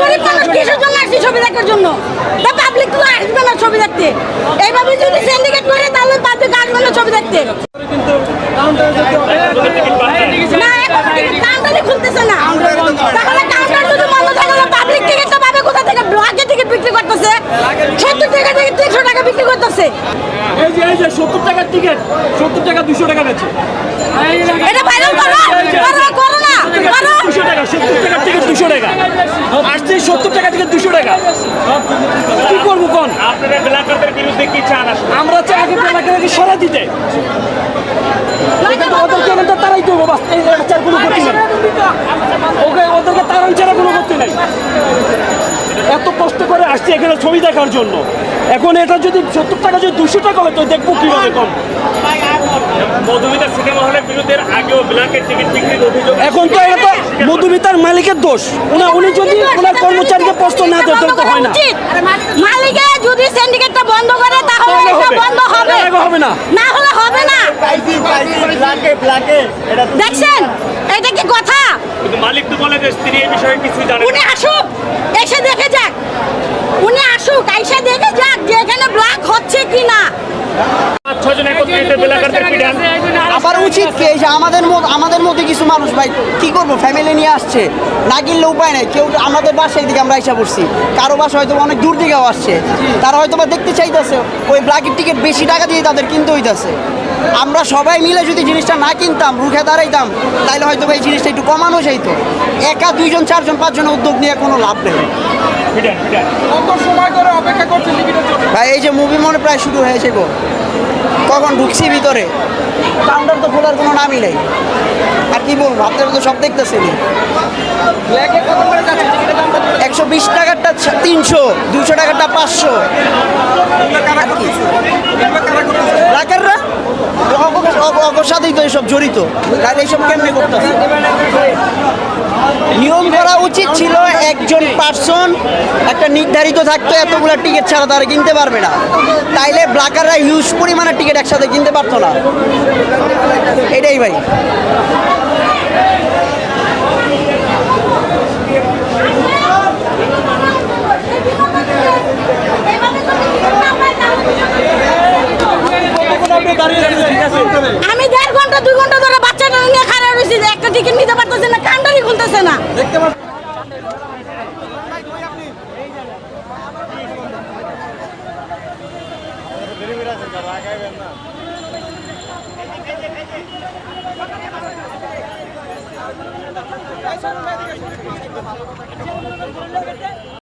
গরিব মানুষ কিসের জন্য আসছি ছবি দেখার জন্য? তা পাবলিক তো আসবে না ছবি দেখতে। এইভাবে যদি সিন্ডিকেট করে তাহলে পাবলিক আসবে না ছবি দেখতে। না এখন টিকিট কাউন্টারই খুলতেছে না। তাহলে কাউন্টার যদি বন্ধ থাকে পাবলিক টিকিটটা পাবে কোথা থেকে? ব্লকে টিকিট বিক্রি করতেছে। সত্তর টাকা থেকে তিনশো টাকা বিক্রি করতেছে। এই যে এই যে সত্তর টাকার টিকিট সত্তর টাকা দুশো টাকা বেচে। এটা ভাইরাল করো করো করো না করো। দুশো টাকা সত্তর টিকিট দুশো টাকা। আসছে সত্তর টাকা থেকে দুশো টাকা। কি করব কোন? আপনারা ব্ল্যাকারদের বিরুদ্ধে কি চান আমরা চাই আগে সরা দিতে। তারাই করব বাস। এই চার কোনো করতে নেই ওকে ওদেরকে তারান ছাড়া কোনো করতে নেই এত কষ্ট করে আসছে এখানে ছবি দেখার জন্য। এখন এটা যদি সত্তর টাকা যদি দুশো টাকা হয় তো দেখব কীভাবে কম। মধুমিতা সিনেমা হলের বিরুদ্ধে আগেও ব্ল্যাকের টিকিট বিক্রির অভিযোগ এখন তো এটা তো মধুমিতার মালিকের দোষ। উনি উনি যদি ওনার কর্মচারীকে প্রশ্ন না দেয় তো হয় না। মালিকে যদি সিন্ডিকেটটা বন্ধ করে তাহলে এটা বন্ধ হবে। হবে না। না হলে হবে না। দেখছেন? এটা কি কথা? কিন্তু মালিক তো বলে যে তিনি এই বিষয়ে কিছুই জানেন উনি আসুক এসে দেখে যাক। উনি আসুক এসে দেখে যাক যে এখানে ব্ল্যাক হচ্ছে কি না পাঁচ ছজন একত্রিত ব্ল্যাকারদের পিটান আবার উচিত কি যে আমাদের আমাদের মধ্যে কিছু মানুষ ভাই কি করব? ফ্যামিলি নিয়ে আসছে। না কিনলে উপায় নাই। কেউ আমাদের বাসায় দিকে আমরা এসে পড়ছি। কারও বাসা হয়তো অনেক দূর দিকেও আসছে। তারা হয়তো বা দেখতে চাইতেছে ওই ব্ল্যাকের টিকিট বেশি টাকা দিয়ে তাদের কিনতে হইতাছে। আমরা সবাই মিলে যদি জিনিসটা না কিনতাম রুখে দাঁড়াইতাম তাহলে হয়তো এই জিনিসটা একটু কমানো যাইতো। একা দুইজন চারজন পাঁচজনের উদ্যোগ নিয়ে কোনো লাভ নেই। পিটান পিটান ভাই এই যে মুভি মনে প্রায় শুরু হয়েছে গো। কখন ঢুকছি ভিতরে? কাউন্টার তো খোলার কোনো নামই নেই। আর কি বলব আপনারা তো সব দেখতেছেনি একশো বিশ টাকারটা তিনশো দুশো টাকারটা পাঁচশো। ব্ল্যাকাররা অবসাদেই তো এসব জড়িত। তাহলে এইসব কেমনি করতেছে? নিয়ম করা উচিত ছিল একজন পার্সন একটা নির্ধারিত থাকতো, এতগুলো টিকিট ছাড়া তারা কিনতে পারবে না। তাইলে ব্লাকাররা হিউজ পরিমাণের টিকিট একসাথে কিনতে পারতো না। এটাই ভাই। আমি দেড় ঘণ্টা, দুই ঘণ্টা ধরে বাচ্চাটা নিয়ে খারাপ রয়েছি একটা টিকিট নিতে পারতেছে না খুলতেছে না.